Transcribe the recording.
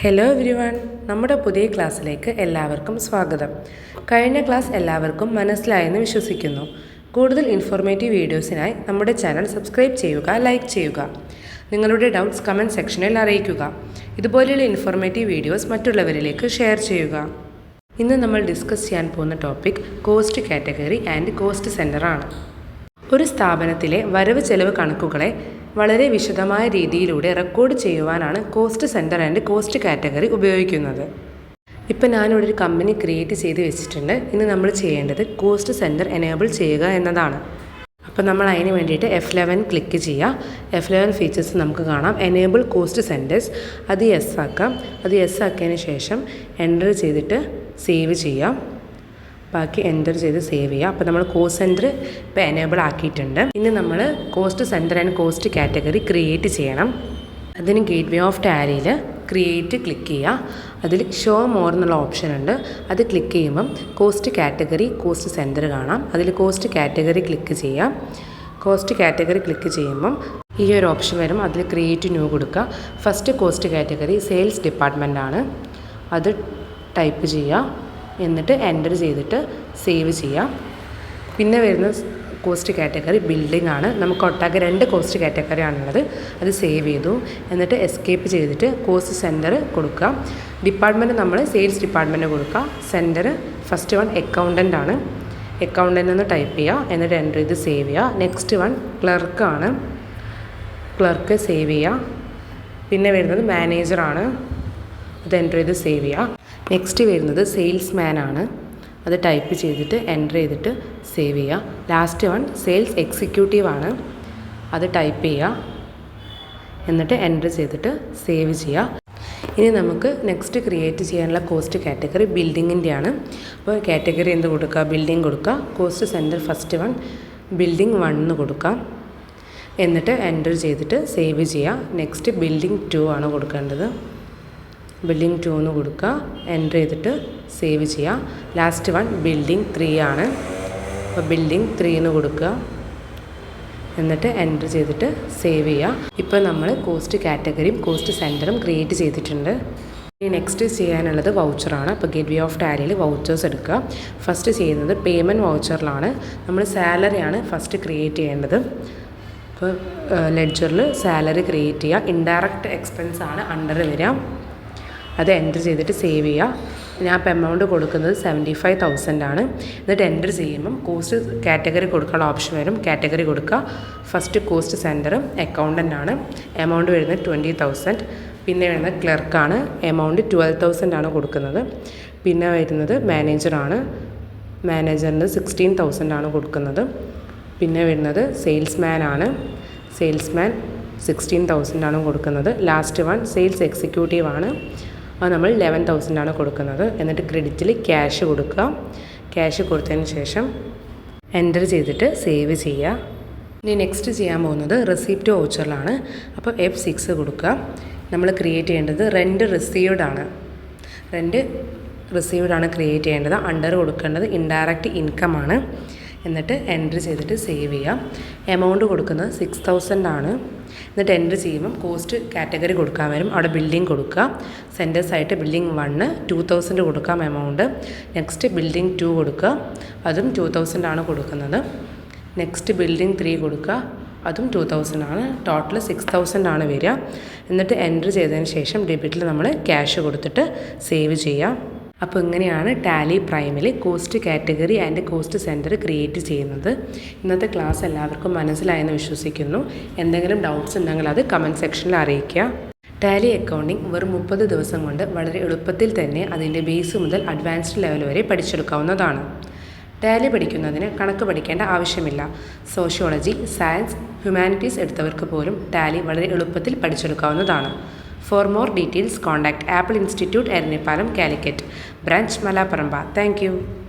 Hello everyone നമ്മുടെ പുതിയ ക്ലാസ്സിലേക്ക് എല്ലാവർക്കും സ്വാഗതം. കഴിഞ്ഞ ക്ലാസ് എല്ലാവർക്കും മനസ്സിലായെന്ന് വിശ്വസിക്കുന്നു. കൂടുതൽ ഇൻഫോർമേറ്റീവ് വീഡിയോസിനായി നമ്മുടെ ചാനൽ സബ്സ്ക്രൈബ് ചെയ്യുക ലൈക്ക് ചെയ്യുക. നിങ്ങളുടെ ഡൗട്ട്സ് കമന്റ് സെക്ഷനിൽ അറിയിക്കുക. ഇതുപോലെയുള്ള ഇൻഫോർമേറ്റീവ് വീഡിയോസ് മറ്റുള്ളവരിലേക്ക് ഷെയർ ചെയ്യുക. ഇന്ന് നമ്മൾ ഡിസ്കസ് ചെയ്യാൻ പോകുന്ന topic cost category and cost സെന്ററാണ് ഒരു സ്ഥാപനത്തിലെ വരവ് ചെലവ് കണക്കുകളെ വളരെ വിശദമായ രീതിയിലൂടെ record ചെയ്യുവാനാണ് cost centre and cost category ഉപയോഗിക്കുന്നത്. ഇപ്പം ഞാനിവിടെ ഒരു കമ്പനി ക്രിയേറ്റ് ചെയ്ത് വെച്ചിട്ടുണ്ട്. ഇന്ന് നമ്മൾ ചെയ്യേണ്ടത് കോസ്റ്റ് സെന്റർ എനേബിൾ ചെയ്യുക എന്നതാണ്. അപ്പോൾ നമ്മൾ അതിന് വേണ്ടിയിട്ട് എഫ് ലെവൻ ക്ലിക്ക് ചെയ്യുക എഫ് ലെവൻ ഫീച്ചേഴ്സ് നമുക്ക് കാണാം. എനേബിൾ കോസ്റ്റ് സെന്റേഴ്സ് അത് യെസ് ആക്കാം. അത് യെസ് ആക്കിയതിന് ശേഷം എന്റർ ചെയ്തിട്ട് സേവ് ചെയ്യാം. ബാക്കി എന്റർ ചെയ്ത് സേവ് ചെയ്യുക അപ്പോൾ നമ്മൾ കോസ്റ്റ് സെന്റർ ഇപ്പോൾ എനേബിൾ ആക്കിയിട്ടുണ്ട്. ഇനി നമ്മൾ cost centre and cost category create ചെയ്യണം. അതിന് ഗേറ്റ് വേ ഓഫ് ടാലിയിൽ ക്രിയേറ്റ് ക്ലിക്ക് ചെയ്യുക അതിൽ ഷോ മോർ എന്നുള്ള ഓപ്ഷൻ ഉണ്ട്. അത് ക്ലിക്ക് ചെയ്യുമ്പം കോസ്റ്റ് കാറ്റഗറി കോസ്റ്റ് സെന്റർ കാണാം. അതിൽ കോസ്റ്റ് കാറ്റഗറി ക്ലിക്ക് ചെയ്യാം. കോസ്റ്റ് കാറ്റഗറി ക്ലിക്ക് ചെയ്യുമ്പം ഈ ഒരു ഓപ്ഷൻ വരും. അതിൽ ക്രിയേറ്റ് ന്യൂ കൊടുക്കുക. First cost category sales department ആണ്. അത് ടൈപ്പ് ചെയ്യുക. എന്നിട്ട് എന്റർ ചെയ്തിട്ട് സേവ് ചെയ്യാം. പിന്നെ വരുന്ന കോസ്റ്റ് കാറ്റഗറി ബിൽഡിംഗ് ആണ്. നമുക്ക് ഒട്ടാകെ രണ്ട് കോസ്റ്റ് കാറ്റഗറി ആണുള്ളത്. അത് സേവ് ചെയ്തു. എന്നിട്ട് എസ്കേപ്പ് ചെയ്തിട്ട് കോസ്റ്റ് സെന്റർ കൊടുക്കുക ഡിപ്പാർട്ട്മെന്റ് നമ്മൾ സെയിൽസ് ഡിപ്പാർട്ട്മെന്റ് കൊടുക്കുക സെന്റർ ഫസ്റ്റ് വൺ അക്കൗണ്ടന്റ് ആണ്. അക്കൗണ്ടന്റ് എന്ന് ടൈപ്പ് ചെയ്യുക എന്നിട്ട് എന്റർ ചെയ്ത് സേവ് ചെയ്യുക നെക്സ്റ്റ് വൺ ക്ലർക്കാണ് ക്ലർക്ക് സേവ് ചെയ്യുക പിന്നെ വരുന്നത് മാനേജറാണ് അത് എന്റർ ചെയ്ത് സേവ് ചെയ്യുക നെക്സ്റ്റ് വരുന്നത് സെയിൽസ്മാൻ ആണ്. അത് ടൈപ്പ് ചെയ്തിട്ട് എന്റർ ചെയ്തിട്ട് സേവ് ചെയ്യുക. ലാസ്റ്റ് വൺ സെയിൽസ് എക്സിക്യൂട്ടീവ് ആണ്. അത് ടൈപ്പ് ചെയ്യുക. എന്നിട്ട് എന്റർ ചെയ്തിട്ട് സേവ് ചെയ്യുക. ഇനി നമുക്ക് നെക്സ്റ്റ് ക്രിയേറ്റ് ചെയ്യാനുള്ള കോസ്റ്റ് കാറ്റഗറി ബിൽഡിങ്ങിന്റെ ആണ്. അപ്പോൾ കാറ്റഗറി എന്ത് കൊടുക്കുക? ബിൽഡിംഗ് കൊടുക്കുക. Cost centre first one building one എന്ന് കൊടുക്കുക. എന്നിട്ട് എന്റർ ചെയ്തിട്ട് സേവ് ചെയ്യുക. നെക്സ്റ്റ് ബിൽഡിംഗ് ടു ആണ് കൊടുക്കേണ്ടത്. ബിൽഡിംഗ് ടു എന്ന് കൊടുക്കുക. എന്റർ ചെയ്തിട്ട് സേവ് ചെയ്യുക ലാസ്റ്റ് വൺ ബിൽഡിംഗ് ത്രീ ആണ്. അപ്പോൾ ബിൽഡിംഗ് ത്രീ എന്ന് കൊടുക്കുക. എന്നിട്ട് എന്റർ ചെയ്തിട്ട് സേവ് ചെയ്യുക ഇപ്പോൾ നമ്മൾ കോസ്റ്റ് കാറ്റഗറിയും കോസ്റ്റ് സെന്ററും ക്രിയേറ്റ് ചെയ്തിട്ടുണ്ട്. ഇനി നെക്സ്റ്റ് ചെയ്യാനുള്ളത് വൗച്ചറാണ് അപ്പോൾ ഗെറ്റ് വേ ഓഫ് ടാലിയിൽ വൗച്ചേഴ്സ് എടുക്കുക. ഫസ്റ്റ് ചെയ്യുന്നത് പേയ്മെന്റ് വൗച്ചറിലാണ് നമ്മൾ സാലറിയാണ് ഫസ്റ്റ് ക്രിയേറ്റ് ചെയ്യേണ്ടത്. അപ്പോൾ ലെഡ്ജറിൽ സാലറി ക്രിയേറ്റ് ചെയ്യുക ഇൻഡയറക്റ്റ് എക്സ്പെൻസാണ് അണ്ടർ വരിക. അത് എന്റർ ചെയ്തിട്ട് സേവ് ചെയ്യുക ഞാൻ ഇപ്പോൾ എമൗണ്ട് കൊടുക്കുന്നത് സെവന്റി ഫൈവ് തൗസൻഡ് ആണ്. എന്നിട്ട് എന്റർ ചെയ്യുമ്പം കോസ്റ്റ് കാറ്റഗറി കൊടുക്കാനുള്ള ഓപ്ഷൻ വരും. കാറ്റഗറി കൊടുക്കുക. ഫസ്റ്റ് കോസ്റ്റ് സെന്റർ അക്കൗണ്ടന്റ് ആണ്. എമൗണ്ട് വരുന്നത് ട്വന്റി തൗസൻഡ് പിന്നെ വരുന്നത് ക്ലർക്കാണ് എമൗണ്ട് ട്വൽവ് തൗസൻഡ് ആണ് കൊടുക്കുന്നത്. പിന്നെ വരുന്നത് മാനേജറാണ് മാനേജറിന് സിക്സ്റ്റീൻ തൗസൻഡ് ആണ് കൊടുക്കുന്നത്. പിന്നെ വരുന്നത് സെയിൽസ്മാൻ ആണ്. സെയിൽസ്മാൻ സിക്സ്റ്റീൻ തൗസൻഡ് ആണ് കൊടുക്കുന്നത്. ലാസ്റ്റ് വൺ സെയിൽസ് എക്സിക്യൂട്ടീവ് ആണ്. അത് നമ്മൾ ലെവൻ ആണ് കൊടുക്കുന്നത്. എന്നിട്ട് ക്രെഡിറ്റിൽ ക്യാഷ് കൊടുക്കുക. ക്യാഷ് കൊടുത്തതിന് ശേഷം എന്റർ ചെയ്തിട്ട് സേവ് ചെയ്യുക. ഇനി നെക്സ്റ്റ് ചെയ്യാൻ പോകുന്നത് റെസിപ്റ്റ് വൗച്ചറിലാണ് അപ്പോൾ എഫ് സിക്സ് കൊടുക്കുക. നമ്മൾ ക്രിയേറ്റ് ചെയ്യേണ്ടത് റെന്റ് റിസീവ്ഡ് ആണ്. റെന്റ് റിസീവ്ഡ് ആണ് ക്രിയേറ്റ് ചെയ്യേണ്ടത്. അണ്ടർ കൊടുക്കേണ്ടത് ഇൻഡയറക്റ്റ് ഇൻകം ആണ്. എന്നിട്ട് എൻട്രി ചെയ്തിട്ട് സേവ് ചെയ്യാം. എമൗണ്ട് കൊടുക്കുന്നത് സിക്സ് തൗസൻഡ് ആണ്. എന്നിട്ട് എൻട്രി ചെയ്യുമ്പം കോസ്റ്റ് കാറ്റഗറി കൊടുക്കാൻ വരും. അവിടെ ബിൽഡിംഗ് കൊടുക്കുക. സെന്റേഴ്സ് ആയിട്ട് ബിൽഡിംഗ് വണ്ണ് ടു തൗസൻഡ് കൊടുക്കാം എമൗണ്ട്. നെക്സ്റ്റ് ബിൽഡിംഗ് ടു കൊടുക്കുക. അതും ടു തൗസൻഡ് ആണ് കൊടുക്കുന്നത്. നെക്സ്റ്റ് ബിൽഡിംഗ് ത്രീ കൊടുക്കുക. അതും ടു തൗസൻഡ് ആണ്. ടോട്ടൽ സിക്സ് തൗസൻഡ് ആണ് വരിക. എന്നിട്ട് എൻട്രി ചെയ്തതിന് ശേഷം ഡെബിറ്റിൽ നമ്മൾ ക്യാഷ് കൊടുത്തിട്ട് സേവ് ചെയ്യാം. അപ്പോൾ ഇങ്ങനെയാണ് Tally പ്രൈമിൽ cost category and cost centre create ചെയ്യുന്നത്. ഇന്നത്തെ ക്ലാസ് എല്ലാവർക്കും മനസ്സിലായെന്ന് വിശ്വസിക്കുന്നു. എന്തെങ്കിലും ഡൗട്ട്സ് ഉണ്ടെങ്കിൽ അത് കമന്റ് സെക്ഷനിൽ അറിയിക്കുക. ടാലി അക്കൗണ്ടിംഗ് വെറും മുപ്പത് ദിവസം കൊണ്ട് വളരെ എളുപ്പത്തിൽ തന്നെ അതിന്റെ ബേസ് മുതൽ അഡ്വാൻസ്ഡ് ലെവൽ വരെ പഠിച്ചെടുക്കാവുന്നതാണ്. ടാലി പഠിക്കുന്നതിന് കണക്ക് പഠിക്കേണ്ട ആവശ്യമില്ല. സോഷ്യോളജി സയൻസ് ഹ്യൂമാനിറ്റീസ് എടുത്തവർക്ക് പോലും ടാലി വളരെ എളുപ്പത്തിൽ പഠിച്ചെടുക്കാവുന്നതാണ്. For more details contact Apple institute Eranhipalam Calicut branch Malaparamba thank